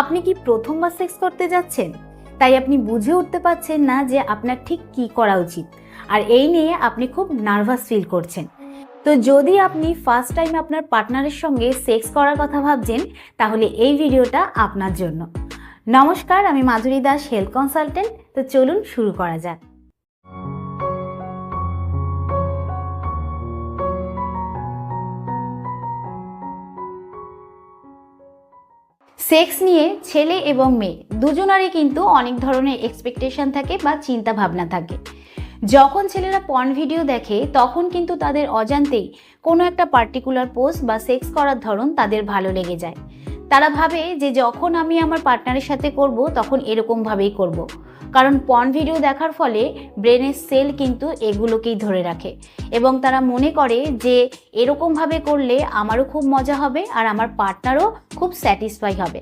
আপনি কি প্রথমবার সেক্স করতে যাচ্ছেন? তাই আপনি বুঝে উঠতে পারছেন না যে আপনার ঠিক কি করা উচিত। আর এই নিয়ে আপনি খুব নার্ভাস ফিল করছেন। তো যদি আপনি ফার্স্ট টাইম আপনার পার্টনারের সঙ্গে সেক্স করার কথা ভাবছেন, তাহলে এই ভিডিওটা আপনার জন্য। নমস্কার, আমি মাধুরী দাস হেলথ কনসালটেন্ট তো চলুন শুরু করা যাক। সেক্স নিয়ে ছেলে এবং মেয়ে, দুজনারই কিন্তু অনেক ধরনের এক্সপেকটেশন থাকে বা চিন্তা ভাবনা থাকে। যখন ছেলেরা পর্ন ভিডিও দেখে, তখন কিন্তু তাদের অজান্তেই কোনো একটা পার্টিকুলার পোস্ট বা সেক্স করার ধরন তাদের ভালো লেগে যায়। তারা ভাবে যে যখন আমি আমার পার্টনারের সাথে করব, তখন এরকমভাবেই করব। কারণ পর্ন ভিডিও দেখার ফলে ব্রেনের সেল কিন্তু এগুলোকেই ধরে রাখে। এবং তারা মনে করে যে এরকমভাবে করলে আমারও খুব মজা হবে আর আমার পার্টনারও খুব স্যাটিসফাই হবে।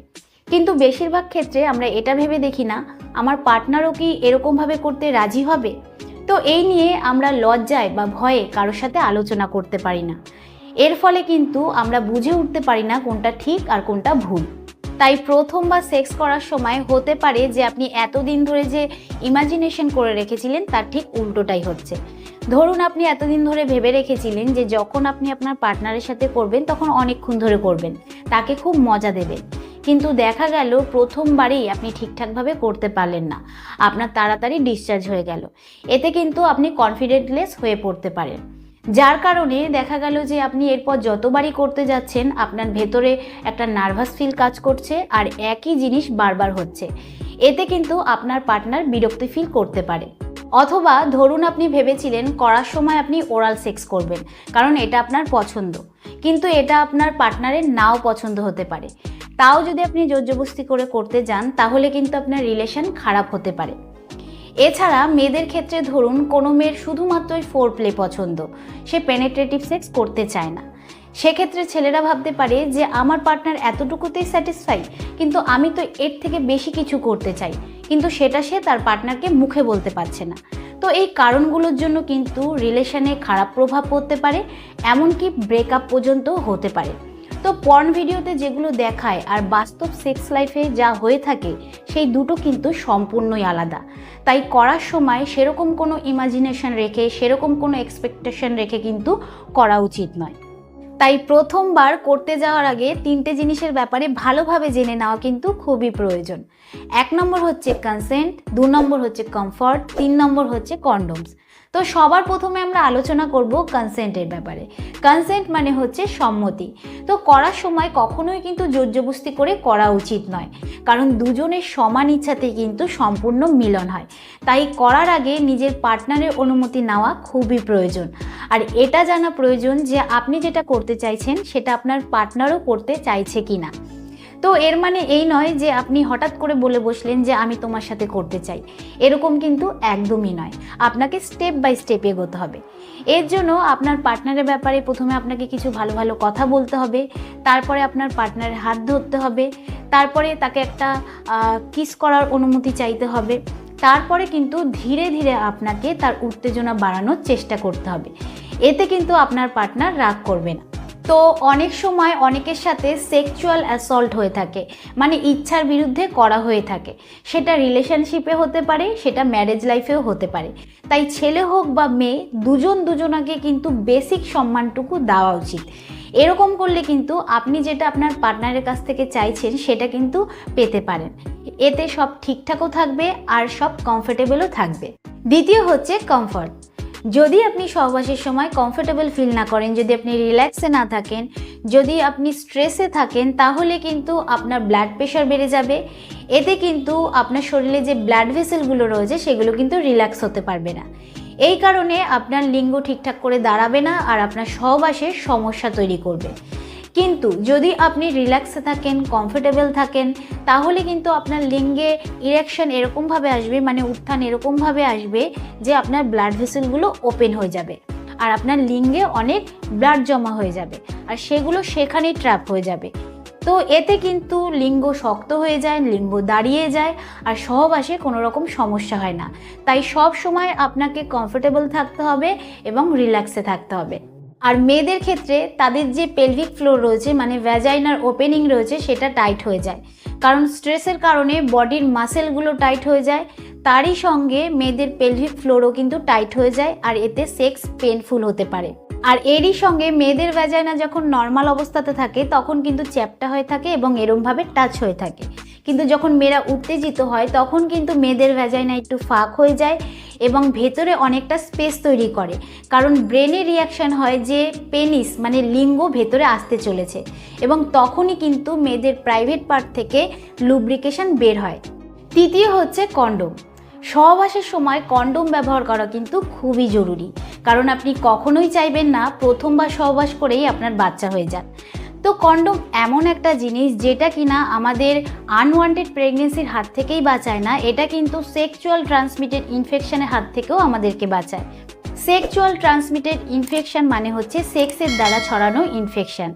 কিন্তু বেশিরভাগ ক্ষেত্রে আমরা এটা ভেবে দেখি না, আমার পার্টনারও কি এরকমভাবে করতে রাজি হবে? তো এই নিয়ে আমরা লজ্জায় বা ভয়ে কারোর সাথে আলোচনা করতে পারি না। এর ফলে কিন্তু আমরা বুঝে উঠতে পারি না কোনটা ঠিক আর কোনটা ভুল। তাই প্রথমবার সেক্স করার সময় হতে পারে যে আপনি এতদিন ধরে যে ইমাজিনেশন করে রেখেছিলেন, তার ঠিক উল্টোটাই হচ্ছে। ধরুন আপনি এতদিন ধরে ভেবে রেখেছিলেন যে যখন আপনি আপনার পার্টনারের সাথে করবেন, তখন অনেকক্ষণ ধরে করবেন। তাকে খুব মজা দেবেন। কিন্তু দেখা গেল প্রথমবারেই আপনি ঠিকঠাকভাবে করতে পারলেন না। আপনার তাড়াতাড়ি ডিসচার্জ হয়ে গেল। এতে কিন্তু আপনি কনফিডেন্টলেস হয়ে পড়তে পারেন। যার কারণে দেখা গেল যে আপনি এরপর যতবারই করতে যাচ্ছেন, আপনার ভেতরে একটা নার্ভাস ফিল কাজ করছে আর একই জিনিস বারবার হচ্ছে। এতে কিন্তু আপনার পার্টনার বিরক্তি ফিল করতে পারে। অথবা ধরুন আপনি ভেবেছিলেন করার সময় আপনি ওরাল সেক্স করবেন, কারণ এটা আপনার পছন্দ। কিন্তু এটা আপনার পার্টনারের নাও পছন্দ হতে পারে। তাও যদি আপনি জোরজবস্তি করে করতে যান, তাহলে কিন্তু আপনার রিলেশন খারাপ হতে পারে। এছাড়া মেয়েদের ক্ষেত্রে ধরুন কোনো মেয়ের শুধুমাত্রই ফোর প্লে পছন্দ। সে পেনেট্রেটিভ সেক্স করতে চায় না। সেক্ষেত্রে ছেলেরা ভাবতে পারে যে, আমার পার্টনার এতটুকুতেই স্যাটিসফাই কিন্তু আমি তো এর থেকে বেশি কিছু করতে চাই। কিন্তু সেটা সে তার পার্টনারকে মুখে বলতে পারছে না। তো এই কারণগুলোর জন্য কিন্তু রিলেশনে খারাপ প্রভাব পড়তে পারে, এমনকি ব্রেকআপ পর্যন্ত হতে পারে। তো পর্ন ভিডিওতে যেগুলো দেখায় আর বাস্তব সেক্স লাইফে যা হয়ে থাকে, সেই দুটো কিন্তু সম্পূর্ণই আলাদা। তাই করার সময় সেরকম কোনো ইমাজিনেশন রেখে, সেরকম কোনো এক্সপেকটেশন রেখে কিন্তু করা উচিত নয়। তাই প্রথমবার করতে যাওয়ার আগে তিনটে জিনিসের ব্যাপারে ভালোভাবে জেনে নেওয়া কিন্তু খুবই প্রয়োজন। এক নম্বর হচ্ছে কনসেন্ট দু নম্বর হচ্ছে কমফর্ট তিন নম্বর হচ্ছে কন্ডোমস তো সবার প্রথমে আমরা আলোচনা করব কনসেন্টের ব্যাপারে। কনসেন্ট মানে হচ্ছে সম্মতি। তো করার সময় কখনোই কিন্তু জোরজবস্তি করে করা উচিত নয়। কারণ দুজনের সমান ইচ্ছাতে কিন্তু সম্পূর্ণ মিলন হয়। তাই করার আগে নিজের পার্টনারের অনুমতি নেওয়া খুবই প্রয়োজন। আর এটা জানা প্রয়োজন যে আপনি যেটা করতে চাইছেন, সেটা আপনার পার্টনারও করতে চাইছে কি না তো এর মানে এই নয় যে আপনি হঠাৎ করে বলে বসলেন যে আমি তোমার সাথে করতে চাই। এরকম কিন্তু একদমই নয়। আপনাকে স্টেপ বাই স্টেপ এগোতে হবে। এর জন্য আপনার পার্টনারের ব্যাপারে প্রথমে আপনাকে কিছু ভালো ভালো কথা বলতে হবে। তারপরে আপনার পার্টনারের হাত ধরতে হবে। তারপরে তাকে একটা কিস করার অনুমতি চাইতে হবে। তারপরে কিন্তু ধীরে ধীরে আপনাকে তার উত্তেজনা বাড়ানোর চেষ্টা করতে হবে। এতে কিন্তু আপনার পার্টনার রাগ করবে না। তো অনেক সময় অনেকের সাথে সেক্সুয়াল অ্যাসল্ট হয়ে থাকে মানে ইচ্ছার বিরুদ্ধে করা হয়ে থাকে। সেটা রিলেশনশিপে হতে পারে, সেটা ম্যারেজ লাইফেও হতে পারে। তাই ছেলে হোক বা মেয়ে, দুজন দুজনাকে কিন্তু বেসিক সম্মানটুকু দেওয়া উচিত। এরকম করলে কিন্তু আপনি যেটা আপনার পার্টনারের কাছ থেকে চাইছেন, সেটা কিন্তু পেতে পারেন। এতে সব ঠিকঠাকও থাকবে আর সব কমফোর্টেবলও থাকবে। দ্বিতীয় হচ্ছে কমফর্ট যদি আপনি সহবাসের সময় কমফোর্টেবল ফিল না করেন, যদি আপনি রিল্যাক্সে না থাকেন, যদি আপনি স্ট্রেসে থাকেন, তাহলে কিন্তু আপনার ব্লাড প্রেশার বেড়ে যাবে। এতে কিন্তু আপনার শরীরে যে ব্লাড ভেসেলগুলো রয়েছে, সেগুলো কিন্তু রিল্যাক্স হতে পারবে না। এই কারণে আপনার লিঙ্গ ঠিকঠাক করে দাঁড়াবে না আর আপনার সহবাসের সমস্যা তৈরি করবে। কিন্তু যদি আপনি রিল্যাক্সে থাকেন কমফোর্টেবল থাকেন, তাহলে কিন্তু আপনার লিঙ্গে ইরেকশন এরকমভাবে আসবে মানে উত্থান এরকমভাবে আসবে যে আপনার ব্লাড ভেসেলগুলো ওপেন হয়ে যাবে। আর আপনার লিঙ্গে অনেক ব্লাড জমা হয়ে যাবে, আর সেগুলো সেখানেই ট্র্যাপ হয়ে যাবে। তো এতে কিন্তু লিঙ্গ শক্ত হয়ে যায়, লিঙ্গ দাঁড়িয়ে যায়, আর সহবাসে কোনো রকম সমস্যা হয় না। তাই সব সময় আপনাকে কমফোর্টেবল থাকতে হবে এবং রিল্যাক্সে থাকতে হবে। আর মেয়েদের ক্ষেত্রে তাদের যে পেলভিক ফ্লোর রয়েছে মানে ভ্যাজাইনার ওপেনিং রয়েছে, সেটা টাইট হয়ে যায়। কারণ স্ট্রেসের কারণে বডির মাসেলগুলো টাইট হয়ে যায়। তারই সঙ্গে মেয়েদের পেলভিক ফ্লোরও কিন্তু টাইট হয়ে যায়, আর এতে সেক্স পেনফুল হতে পারে। আর এরই সঙ্গে মেয়েদের ভ্যাজাইনা যখন নর্মাল অবস্থাতে থাকে, তখন কিন্তু চ্যাপটা হয়ে থাকে এবং এরমভাবে টাচ হয়ে থাকে। কিন্তু যখন মেয়েরা উত্তেজিত হয়, তখন কিন্তু মেয়েদের ভ্যাজাইনা একটু ফাঁক হয়ে যায় এবং ভেতরে অনেকটা স্পেস তৈরি করে। কারণ ব্রেনে রিয়াকশন হয় যে পেনিস মানে লিঙ্গ ভেতরে আসতে চলেছে। এবং তখনই কিন্তু মেয়েদের প্রাইভেট পার্ট থেকে লুব্রিকেশন বের হয়। তৃতীয় হচ্ছে কন্ডোম সহবাসের সময় কন্ডোম ব্যবহার করা কিন্তু খুবই জরুরি। কারণ আপনি কখনোই চাইবেন না প্রথমবার সহবাস করেই আপনার বাচ্চা হয়ে যান। তো কন্ডোম এমন একটা জিনিস যেটা কিনা আমাদের আনওয়ান্টেড প্রেগনেন্সির হাত থেকেই বাঁচায় না, এটা কিন্তু সেক্সুয়াল ট্রান্সমিটেড ইনফেকশনের হাত থেকেও আমাদেরকে বাঁচায়। সেক্সুয়াল ট্রান্সমিটেড ইনফেকশন মানে হচ্ছে সেক্সের দ্বারা ছড়ানো ইনফেকশন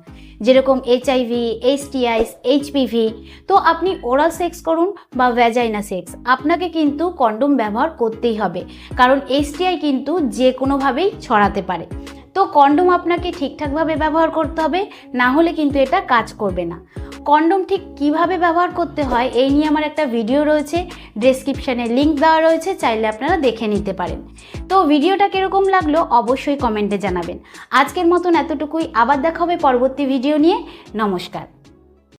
যেরকম এইচআইভি এইচটিআইস এইচপিভি তো আপনি ওরাল সেক্স করুন বা ভ্যাজাইনা সেক্স আপনাকে কিন্তু কন্ডোম ব্যবহার করতেই হবে, কারণ এইচটিআই কিন্তু যে কোনোভাবেই ছড়াতে পারে। তো কন্ডোম আপনাকে ঠিকঠাকভাবে ব্যবহার করতে হবে, না হলে কিন্তু এটা কাজ করবে না। কন্ডোম ঠিক কীভাবে ব্যবহার করতে হয়, এই নিয়ে আমার একটা ভিডিও রয়েছে ডেসক্রিপশানে লিঙ্ক দেওয়া রয়েছে, চাইলে আপনারা দেখে নিতে পারেন। তো ভিডিওটা কীরকম লাগল, অবশ্যই কমেন্টে জানাবেন। আজকের মতন এতটুকুই, আবার দেখা হবে পরবর্তী ভিডিও নিয়ে, নমস্কার।